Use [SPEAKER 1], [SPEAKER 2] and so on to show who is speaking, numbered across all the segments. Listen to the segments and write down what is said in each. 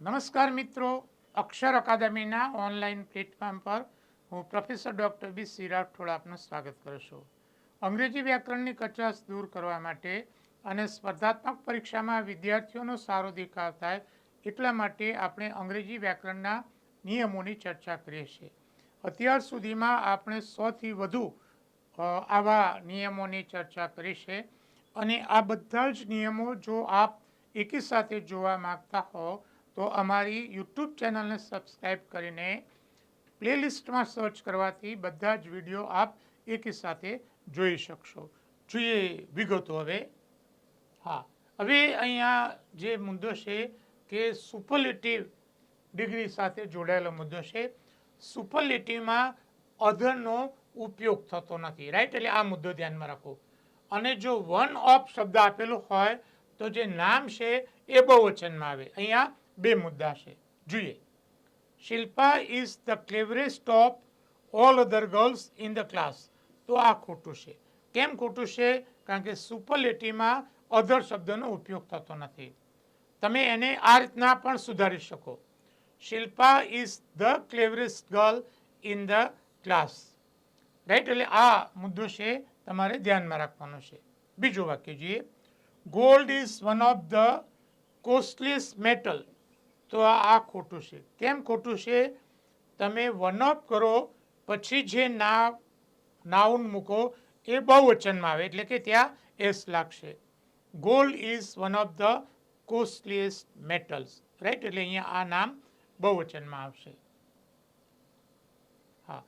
[SPEAKER 1] નમસ્કાર મિત્રો, અક્ષર અકાદમીના online platform પર હું professor doctor B. C. Rathod આપનું સ્વાગત કરું છું. અંગ્રેજી વ્યાકરણની કચાશ દૂર કરવા માટે અને સ્પર્ધાત્મક પરીક્ષામાં વિદ્યાર્થીઓનો સારો દેખાવ થાય એટલા માટે આપણે અંગ્રેજી વ્યાકરણના નિયમોની ચર્ચા કરીએ છીએ. અત્યાર સુધીમાં આપણે સોથી વધુ આવા નિયમોની ચર્ચા કરી છે અને આ બધા જ નિયમો જો આપ એકી સાથે જોવા માગતા હો તો અમારી યુટ્યુબ ચેનલને સબસ્ક્રાઈબ કરીને પ્લેલિસ્ટમાં સર્ચ કરવાથી બધા જ વીડિયો આપ એકી સાથે જોઈ શકશો. જોઈએ વિગતો હવે. હા, હવે અહીંયા જે મુદ્દો છે કે સુપરલેટિવ ડિગ્રી સાથે જોડાયેલો મુદ્દો છે. સુપરલેટિવમાં અધરનો ઉપયોગ થતો નથી રાઈટ એટલે આ મુદ્દો ધ્યાનમાં રાખો. અને જો વન ઓફ શબ્દ આપેલો હોય તો જે નામ છે એ બહુવચનમાં આવે. અહીંયા બે મુદ્દા છે. જોઈએ. Shilpa is the cleverest of all other girls in the class તો આ ખોટું છે. કેમ ખોટું છે? કારણ કે સુપરલેટીમાં અધર શબ્દનો ઉપયોગ થતો નથી. તમે એને આ રીતના પણ સુધારી શકો. Shilpa is the cleverest girl in the class right એટલે આ મુદ્દો છે તમારે ધ્યાનમાં રાખવાનો છે. બીજું વાક્ય જોઈએ. Gold is one of the costliest metal તો આ ખોટું છે. કેમ ખોટું છે? તમે વન ઓફ કરો, પછી જે ના નાઉન મૂકો, એ બહુવચનમાં આવે, એટલે કે ત્યાં એસ લાગશે. Gold is one of the costliest metals right એટલે અહીંયા આ નામ બહુવચનમાં આવશે. હા.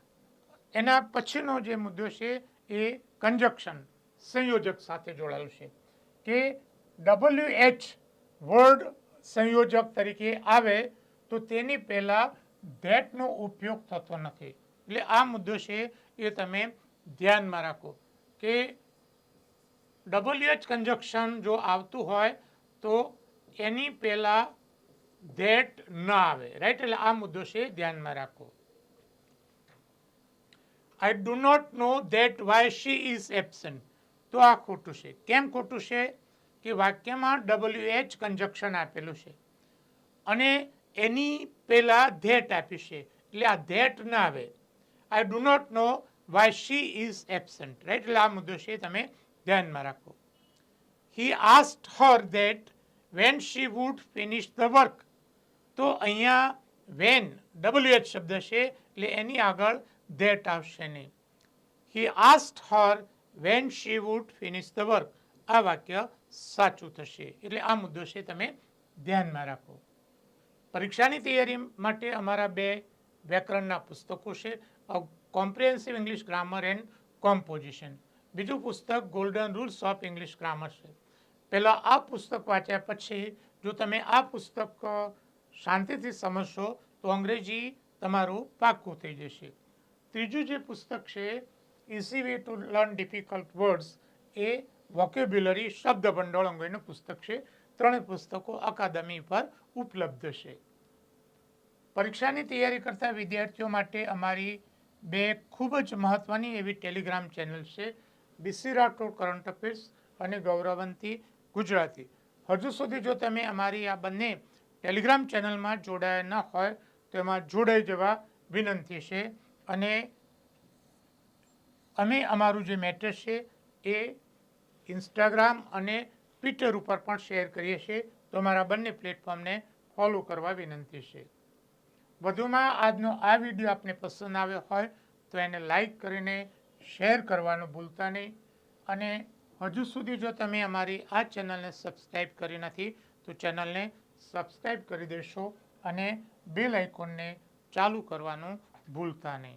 [SPEAKER 1] એના પછીનો જે મુદ્દો છે, એ કંજક્શન સંયોજક સાથે જોડાયેલું છે. કે ડબલ્યુ એચ વર્ડ સંયોજક તરીકે આવે, તો તેની પહેલાં ધેટનો ઉપયોગ થતો નથી. એટલે આ મુદ્દો છે એ તમે ધ્યાનમાં રાખો કે ડબલ્યુ એચ કંજક્શન જો આવતું હોય, તો એની પહેલાં ધેટ ન આવે. રાઈટ એટલે આ મુદ્દો છે ધ્યાનમાં રાખો. I do not know that why she is absent તો આ ખોટું છે. કેમ ખોટું છે? કે વાક્યમાં ડબલ્યુ એચ કન્જક્શન આપેલું છે. અને એની પહેલાં ધેટ આપી છે. એટલે આ ધેટ ન આવે. I do not know why she is absent right એટલે આ મુદ્દો છે તમે ધ્યાનમાં રાખો. He asked her that when she would finish the work તો અહીંયા વેન ડબલ્યુ એચ શબ્દ છે, એટલે એની આગળ ધેટ આવશે નહીં. He asked her when she would finish the work આ વાક્ય સાચું થશે. એટલે આ મુદ્દો છે તમે ધ્યાનમાં રાખો. પરીક્ષાની તૈયારી માટે અમારા બે વ્યાકરણના પુસ્તકો છે comprehensive English grammar and composition બીજું પુસ્તક golden rules of English grammar છે. પહેલાં આ પુસ્તક વાંચ્યા પછી જો તમે આ પુસ્તક શાંતિથી સમજશો તો અંગ્રેજી તમારું પાક્કું થઈ જશે. ત્રીજું જે પુસ્તક છે easy way to learn difficult words A vocabulary શબ્દ ભંડોળ અંગેનું પુસ્તક છે. ત્રણેય પુસ્તકો અકાદમી પર ઉપલબ્ધ છે. પરીક્ષાની તૈયારી કરતા વિદ્યાર્થીઓ માટે અમારી બે ખૂબ જ મહત્ત્વની એવી ટેલિગ્રામ ચેનલ છે. બીસી રાઠોડ, કરંટ અફેર્સ અને ગૌરવંતી ગુજરાતી. હજુ સુધી જો તમે અમારી આ બંને ટેલિગ્રામ ચેનલમાં જોડાયા ન હોય, તો એમાં જોડાઈ જવા વિનંતી છે. અને અમે અમારું જે મેટર છે એ ઇન્સ્ટાગ્રામ અને ટ્વિટર ઉપર પણ શેર કરીએ છીએ. તો અમારા બંને પ્લેટફોર્મને ફોલો કરવા વિનંતી છે. વધુમાં આજનો આ વીડિયો આપને પસંદ આવ્યો હોય તો એને લાઈક કરીને શેર કરવાનું ભૂલતા નહીં. અને હજુ સુધી જો તમે અમારી આ ચેનલને સબસ્ક્રાઈબ કરી નથી, તો ચેનલને સબસ્ક્રાઈબ કરી દેશો અને બેલ આઇકોનને ચાલુ કરવાનું ભૂલતા નહીં.